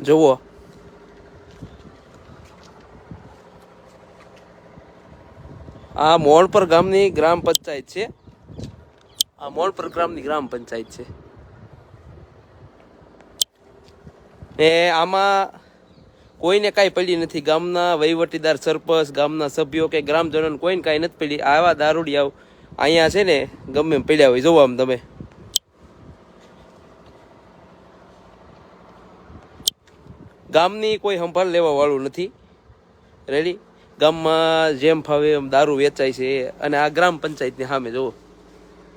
જુઓ. આ મોણપર ગામની ગ્રામ પંચાયત છે. આ મોણપર ગ્રામની ગ્રામ પંચાયત છે. એ આમાં કોઈને કાંઈ પડી નથી. ગામના વહીવટીદાર, સરપંચ, ગામના સભ્યો કે ગ્રામજનોને કોઈને કાંઈ નથી પડી. આવા દારૂડિયાઓ અહીંયા છે ને ગમે એમ પડ્યા હોય. જોવા આમ તમે. ગામની કોઈ સંભાળ લેવા વાળું નથી. રેડી ગામમાં જેમ ફાવે એમ દારૂ વેચાય છે અને આ ગ્રામ પંચાયતની સામે, જુઓ.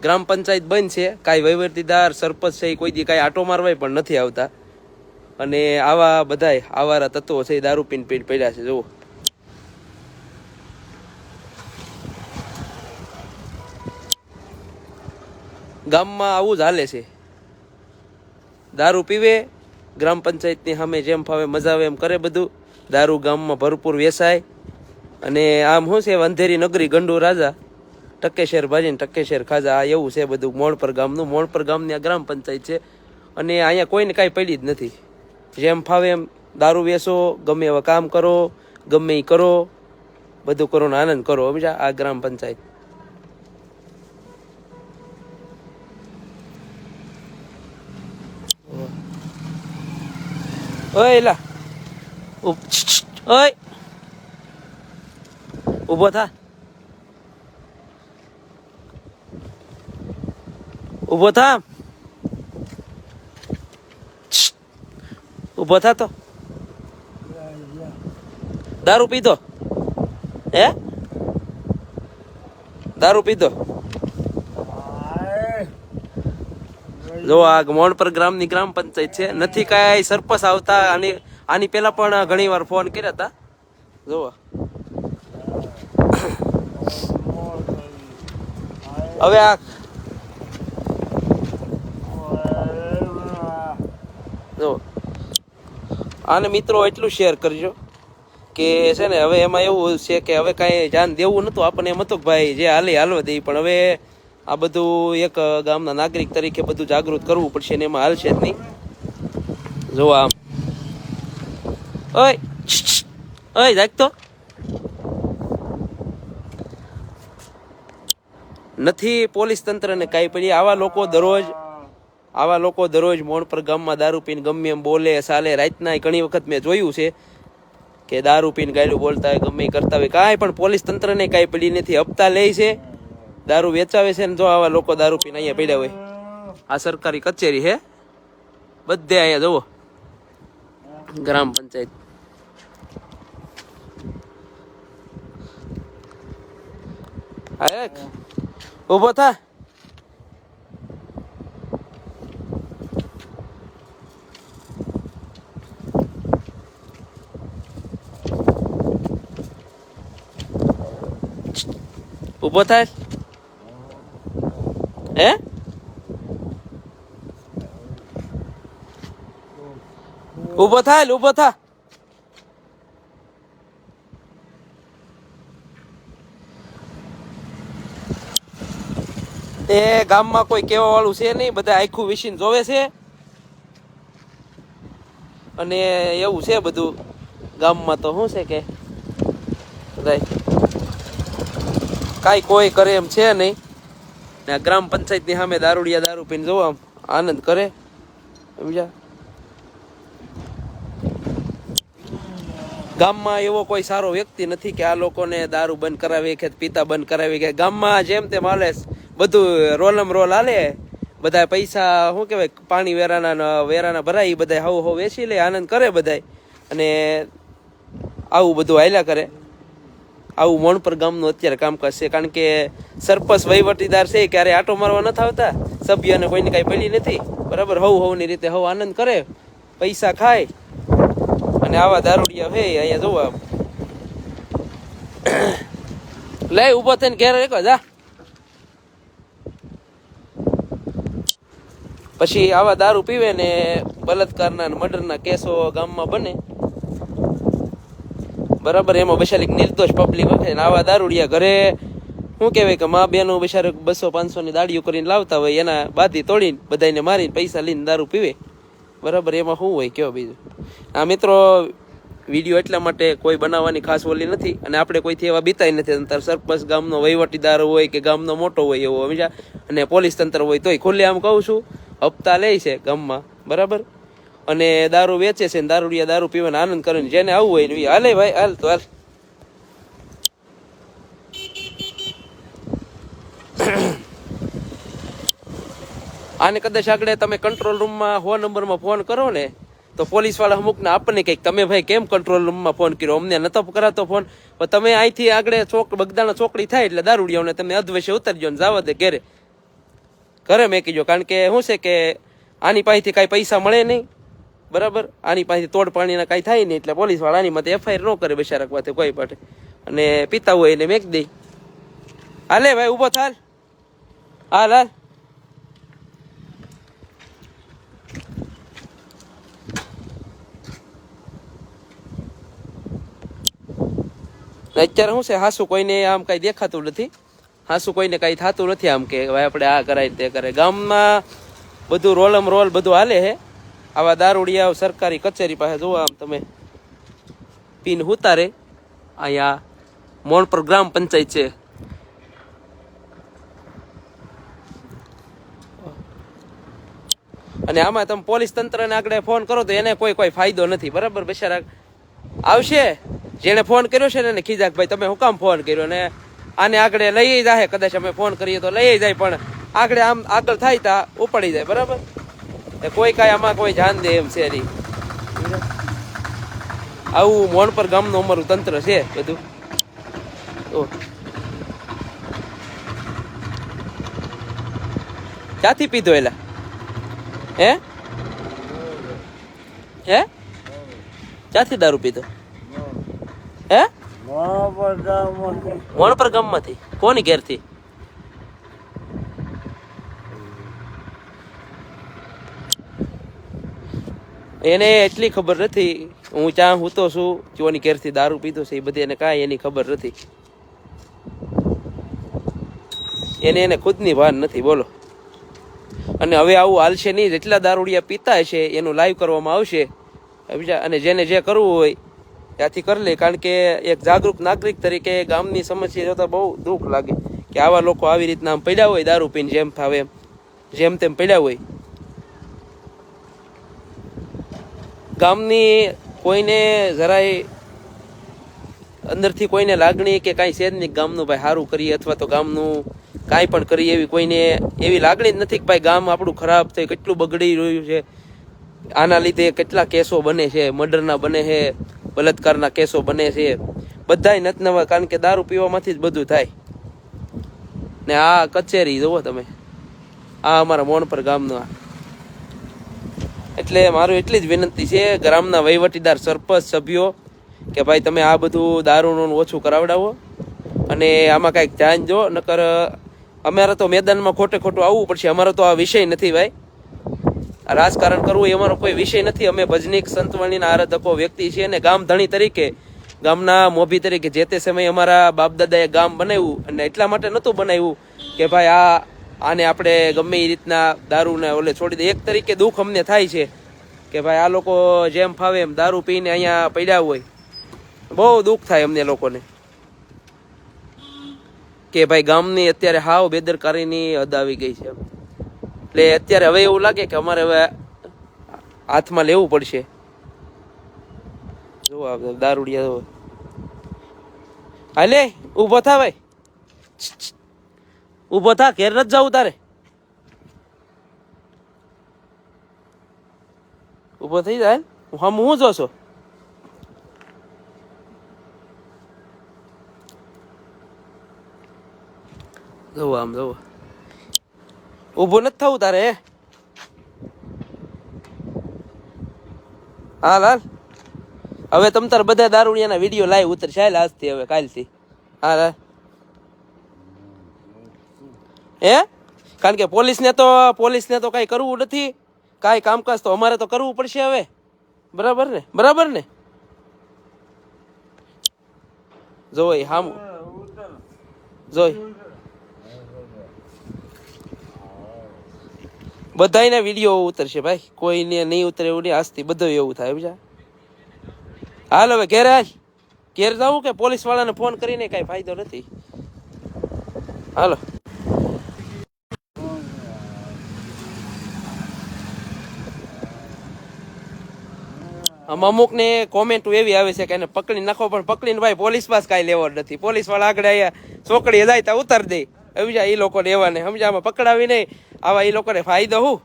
ગ્રામ પંચાયત બંધ છે, કાંઈ વહીવટીદાર, સરપંચ છે, કોઈ દી કાંઈ આટો મારવાય પણ નથી આવતા. અને આવા બધાય આવારા તત્વો છે દારૂ પીન પીન પડ્યા છે, જુઓ. ગામમાં આવું જ હાલે છે. દારૂ પીવે ગ્રામ પંચાયતની સામે જેમ ફાવે, મજા આવે એમ કરે બધું. દારૂ ગામમાં ભરપૂર વેસાય. અને આમ શું છે અંધેરી નગરી ગંડુ રાજા, ટકેશેર ભાજીને ટકેશેર ખાજા, આ એવું છે બધું મોણપર ગામનું. મોણપર ગામની આ ગ્રામ પંચાયત છે. અને અહીંયા કોઈને કાંઈ પડી જ નથી. જેમ ફાવે એમ દારૂ વેસો, ગમે એવા કામ કરો, ગમે એ કરો, બધું કરો આનંદ કરો. સમજા આ ગ્રામ પંચાયત. ઓય, લા. ઓય. ઊભો થા. ઊભો થા ઊભો થા તો. દારૂ પીધો હે? દારૂ પીધો જો આ મોણપર ગ્રામની ગ્રામ પંચાયત છે, નથી કાંઈ સરપંચ આવતા, આની આની પહેલાં પણ ઘણી વાર ફોન કર્યા હતા. જુઓ હવે આ જો. આને મિત્રો એટલું શેર કરજો કે છે ને, હવે એમાં એવું છે કે હવે કાંઈ ધ્યાન દેવું નતું. આપણને એમ હતું ભાઈ જે હાલી હાલવા દે પણ હવે આ બધું એક ગામના નાગરિક તરીકે બધું જાગૃત કરવું પડશે ને એમાં હાલશે જ નહીં. જોવા આમ. ઓય ઓય જાગતો નથી પોલીસ તંત્રને કાંઈ પડી આવા લોકો દરરોજ, આવા લોકો દરરોજ મોણ પર ગામમાં દારૂ પીને ગમે એમ બોલે ચાલે રાતના ઘણી વખત મેં જોયું છે કે દારૂ પીને ગાયલું બોલતા હોય, ગમે કરતા હોય. કાંઈ પણ પોલીસ તંત્રને કાંઈ પડી નથી. હપ્તા લે છે. દારૂ વેચાવે છે ને જો આવા લોકો દારૂ પીને અહીંયા પડ્યા હોય. આ સરકારી કચેરી હે? બધે અહીંયા જુઓ. ગ્રામ પંચાયત. ઊભો થા. ઊભો થાય હે? ઊભો થાય, ઊભો થા. એ ગામમાં કોઈ કેવા વાળું છે નહીં, બધા આખું વિસીને જોવે છે. અને એવું છે બધું. ગામમાં તો શું છે કે? કાંઈ કોઈ કરે એમ છે નહીં. ને ગ્રામ પંચાયતની સામે દારૂડિયા દારૂ પીને જોવા, આનંદ કરે. સમજ્યા ગામમાં એવો કોઈ સારો વ્યક્તિ નથી કે આ લોકોને દારૂ બંધ કરાવી કે પીતા બંધ કરાવી. કે ગામમાં જેમ તેમ હાલે. બધું રોલમ રોલ હાલે. બધા પૈસા, શું કહેવાય, પાણી વેરાના વેરાના ભરાય બધા હવ હવ વેચી લે, આનંદ કરે બધાય. અને આવું બધું હાલ્યા કરે. આવું મણપર ગામનું અત્યારે કામકાજ છે. કારણ કે સરપંચ વહીવટીદાર છે ક્યારે આટો મારવા નથી આવતા. સભ્યને કોઈને કાંઈ પડી નથી. બરાબર? હવ હવની રીતે હવ આનંદ કરે. પૈસા ખાય. અને આવા દારૂડિયા હે અહીંયા જોવા લે, ઊભો થઈને ઘેર એક જા. પછી આવા દારૂ પીવે ને બલાત્કારના મર્ડરના કેસો ગામમાં બને. બરાબર, એમાં બિચારી નિર્દોષ પબ્લિક વખતે આવા દારૂડિયા ઘરે. શું કહેવાય કે મા બેનો બિચારે બસો પાંચસો ની દાડીઓ કરીને લાવતા હોય, એના બાધી તોડીને બધાને મારીને પૈસા લઈને દારૂ પીવે. બરાબર, એમાં શું હોય કયો બીજું? આ મિત્રો, વીડિયો એટલા માટે કોઈ બનાવવાની ખાસ ઓલી નથી અને આપણે કોઈથી એવા બીતાય નથી. તંત્ર સરપંચ ગામનો વહીવટીદાર હોય કે ગામનો મોટો હોય એવો, સમજ્યા? અને પોલીસ તંત્ર હોય તોય ખુલ્લે આમ કહું છું, હપ્તા લે છે ગામમાં. બરાબર? અને દારૂ વેચે છે ને દારૂડિયા દારૂ પીવાનો આનંદ કરે ને જેને આવવું હોય ને હાલે ભાઈ, હાલ તો હાલ. આને કદાચ આગળ તમે કંટ્રોલ રૂમમાં હો નંબરમાં ફોન કરો ને, તો પોલીસવાળા અમુકને આપણને કંઈક, તમે ભાઈ કેમ કંટ્રોલ રૂમમાં ફોન કર્યો? અમને નતો કરાતો ફોન પણ તમે અહીંથી આગળ ચોક, બગદાણા ચોકડી થાય એટલે દારૂડિયાઓને તમે અધવશે ઉતરજો ને જાવ દે ઘરે. ઘરે મેં જો કારણ કે શું છે કે આની પાસેથી કાંઈ પૈસા મળે નહીં. બરાબર? આની પાસે તોડ પાણીના કાંઈ થાય નહીં એટલે પોલીસવાળા આની માટે એફઆઈઆર ન કરે બિચારા વાતે કોઈ પાટે અને પીતા હોય એને મેક દે. હાલે ભાઈ, ઊભો થાલ હાલ. હાલ અત્યારે શું છે, હાસુ કોઈને આમ કઈ દેખાતું નથી. હાસુ કોઈને કઈ થતું નથી આમ કે, ભાઈ, આપણે આ કરાય તે કરે ગામમાં બધું રોલમ રોલ બધું હાલે છે આવા દારૂડિયા સરકારી કચેરી પાસે જોવા આમ તમે પીન ઉતારે અહીંયા મોણપર ગ્રામ પંચાયત છે. અને આમાં તમે પોલીસ તંત્રને આગળ ફોન કરો તો એને કોઈ કોઈ ફાયદો નથી. બરાબર, બિચારા? આવશે. જેણે ફોન કર્યો છે ને એને ખીજાક ભાઈ તમે હું કામ ફોન કર્યો? ને આને આગળ લઈ જાય કદાચ અમે ફોન કરીએ તો લઈ જાય, પણ આગળ આમ આગળ થાય તા ઉપાડી જાય. બરાબર? કોઈ કાંઈ આમાં કોઈ જાન દે એમ છે નહીં. આવું મોન પર ગામનું અમારું તંત્ર છે બધું. તો ક્યાંથી પીધો એલા? હે? હે? ક્યાંથી દારૂ પીધો? હે? વણપર ગામમાંથી? કોની ઘેરથી? એને એટલી ખબર નથી. હું ચા હૂતો છું ચોની ઘેરથી દારૂ પીધો છે, એ બધી એને કાંઈ એની ખબર નથી. એને એને ખુદની ભાન નથી, બોલો. અને હવે આવું હાલશે નહીં, જેટલા દારૂડિયા પીતા છે એનું લાઈવ કરવામાં આવશે. અને જેને જે કરવું હોય, ત્યાંથી કરી લે, કારણ કે એક જાગૃત નાગરિક તરીકે ગામની સમસ્યા જોતા બહુ દુઃખ લાગે. કે આવા લોકો આવી રીતના આમ પડ્યા હોય દારૂ પીને, જેમ ફાવે એમ. જેમ તેમ પડ્યા હોય. ગામની કોઈને જરાય અંદરથી કોઈને લાગણી કે કાંઈ છે જ નહીં ગામનું ભાઈ સારું કરીએ અથવા તો ગામનું કાંઈ પણ કરીએ એવી કોઈને એવી લાગણી જ નથી કે ભાઈ ગામ આપણું ખરાબ થઈ, કેટલું બગડી રહ્યું છે. આના લીધે કેટલા કેસો બને છે, મર્ડરના બને છે બલાત્કારના કેસો બને છે. બધાય નત નવા કારણ કે દારૂ પીવામાંથી જ બધું થાય. ને આ કચેરી જુઓ તમે. આ અમારા મોણ પર ગામનો આ. એટલે મારું એટલી જ વિનંતી છે, ગ્રામના વહીવટીદાર, સરપંચ, સભ્યો, કે ભાઈ તમે આ બધું દારૂનું ઓછું કરાવડાવો અને આમાં કાંઈક ધ્યાન જો નકર અમારે તો મેદાનમાં ખોટે ખોટું આવવું પડશે, અમારો તો આ વિષય નથી ભાઈ. રાજકારણ કરવું એ અમારો કોઈ વિષય નથી. અમે ભજનીક, સંતવાણીના આરાધકો વ્યક્તિ છીએ અને ગામ ધણી તરીકે, ગામના મોભી તરીકે જે તે સમયે અમારા બાપદાદાએ ગામ બનાવ્યું અને એટલા માટે નહોતું બનાવ્યું કે ભાઈ આ આને આપણે ગમે એ રીતના દારૂને ઓલે છોડી દે. એક તરીકે દુઃખ અમને થાય છે કે ભાઈ આ લોકો જેમ ફાવે એમ દારૂ પીને અહીંયા પડ્યા હોય. બહુ દુઃખ થાય અમને લોકોને. કે ભાઈ ગામની અત્યારે હાવ બેદરકારીની હદ આવી ગઈ છે. એટલે અત્યારે હવે એવું લાગે કે અમારે હવે હાથમાં લેવું પડશે. જો દારૂડિયા હાલે, ઊભો થા ભાઈ. ઊભો થા, ઘેર નથી જવું તારે. ઊભો થઈ જાય હમ હું જોશો જવું આમ, જવું. ઊભો નથી થવું તારે, હા? લાલ હવે તમ તાર બધા દારૂડિયાના વીડિયો લાઈવ ઉતરશે, હાલ આજથી, હવે કાલથી. હા હાલ. હે? કારણ કે પોલીસને તો પોલીસને તો કાંઈ કરવું નથી. કાંઈ કામકાજ તો અમારે તો કરવું પડશે હવે. બરાબર ને? બરાબર ને? જોઈ હામ. જોઈ બધાયના વીડિયો ઉતરશે ભાઈ. કોઈને નહીં ઉતરે એવું નહીં. આજથી બધું એવું થાય બીજા હાલ હવે ઘેર હાલ. ઘેર જાવું કે પોલીસ વાળાને ફોન કરીને કઈ ફાયદો નથી? હાલો. અમુક ને કોમેન્ટ એવી આવે છે કે એને પકડી નાખો, પણ પકડીને ભાઈ પોલીસ પાસે કાંઈ લેવો નથી. પોલીસવાળા આગળ અહીંયા છોકરી જાય ત્યાં ઉતાર દે. સમજા એ લોકોને એવાને સમજા આમાં પકડાવી નહીં. આવા એ લોકોને ફાયદો હું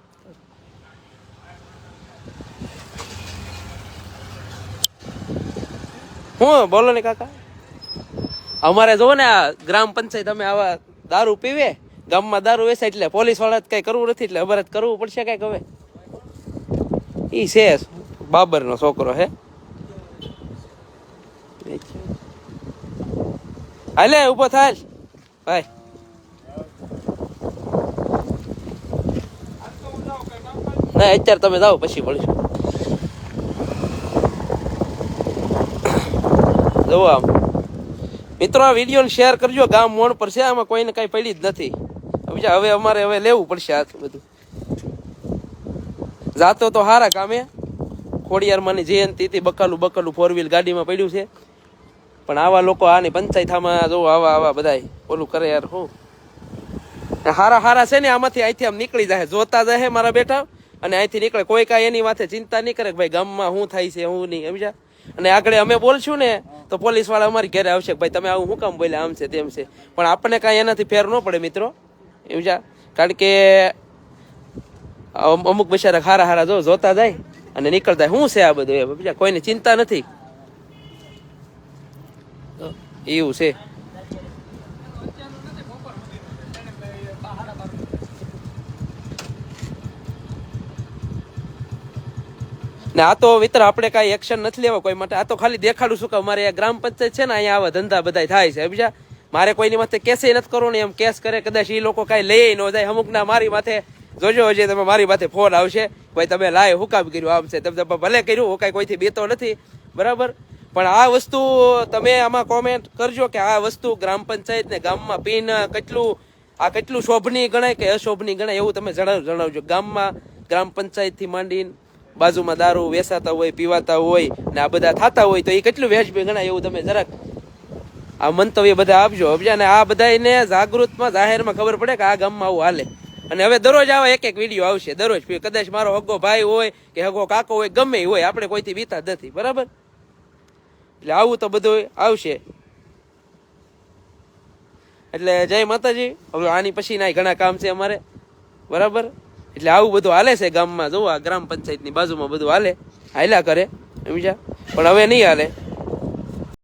હું બોલો ને કાકા. અમારે જોવો ને આ ગ્રામ પંચાયત, અમે આવા દારૂ પીવે. ગામમાં દારૂ વેચાય એટલે પોલીસવાળા કઈ કરવું નથી એટલે અમારે કરવું પડશે કંઈક હવે. ઈ છે બાબર નો છોકરો હે. હાલે, ઊભો થાય ભાઈ. ના, અત્યારે તમે જાઓ, પછી મળીશું. જુઓ આમ. મિત્રો, આ વીડિયો શેર કરજો, ગામ મોણ પર છે, આમાં કોઈને કઈ પડી જ નથી. બીજા હવે અમારે હવે લેવું પડશે આ બધું. જાતો તો હારા કામે. ખોડિયારમાંની જયંતિથી બકાલું બકાલું ફોર વ્હીલ ગાડીમાં પડ્યું છે. પણ આવા લોકો આની પંચાયતામાં જો આવા આવા બધાય, ઓલું કરે યાર હું. હારા હારા છે ને, આમાંથી અહીંથી આમ નીકળી જાય, જોતા જાય મારા બેટા. અને અહીંથી નીકળે, કોઈ કાંઈ એની માથે ચિંતા નહીં કરે કે ભાઈ ગામમાં શું થાય છે, હું નહીં, સમજ્યા? અને આગળ અમે બોલશું ને, તો પોલીસવાળા અમારી ઘરે આવશે ભાઈ તમે આવું હું કામ બોલ્યા, આમ છે તેમ છે. પણ આપણને કાંઈ એનાથી ફેર ન પડે મિત્રો, સમજ્યા? કારણ કે અમુક બિચારા હારા હારા જો જોતા જાય અને નીકળતા શું છે આ બધું બીજા કોઈને ચિંતા નથી? એવું છે. ને આ તો મિત્ર આપણે કાંઈ એક્શન નથી લેવા કોઈ માટે. આ તો ખાલી દેખાડું છું કે અમારે ગ્રામ પંચાયત છે ને, અહીંયા આવા ધંધા બધા થાય છે. બીજા મારે કોઈની માથે કેસે નથી કરવો ને એમ કેસ કરે, કદાચ એ લોકો કાંઈ લઈ ન જાય. અમુક ના મારી માથે, જોજો હજી તમે, મારી માથે ફોન આવશે. ભાઈ, તમે લાય હું કામ કર્યું આમ છે. તમે ભલે કર્યું હું કાંઈ કોઈથી બેતો નથી. બરાબર? પણ આ વસ્તુ તમે આમાં કોમેન્ટ કરજો કે આ વસ્તુ ગ્રામ પંચાયત ને ગામમાં પીન કેટલું, આ કેટલું શોભનીય ગણાય કે અશોભનીય ગણાય એવું તમે જણાવ, જણાવજો. ગામમાં, ગ્રામ પંચાયતથી માંડીને બાજુમાં દારૂ વેસાતા હોય, પીવાતા હોય ને આ બધા થતા હોય તો એ કેટલું વ્યાજબી ગણાય એવું તમે જરાક આ મંતવ્ય બધા આપજો. સમજ્યા ને? આ બધાને જાગૃતમાં, જાહેરમાં ખબર પડે કે આ ગામમાં આવું હાલે. અને હવે દરરોજ આવા એક એક વીડિયો આવશે, દરરોજ. કદાચ મારો હગો ભાઈ હોય કે હગો કાકો હોય, ગમે હોય, આપણે કોઈથી બીતા નથી. બરાબર? એટલે આવું તો બધું આવશે. એટલે જય માતાજી. હવે આની પછી ના ઘણા કામ છે અમારે. બરાબર? એટલે આવું બધું હાલે છે ગામમાં. જો આ ગ્રામ પંચાયતની બાજુમાં બધું હાલે. હાલ્યા કરે. સમજ્યા? પણ હવે નહીં હાલે.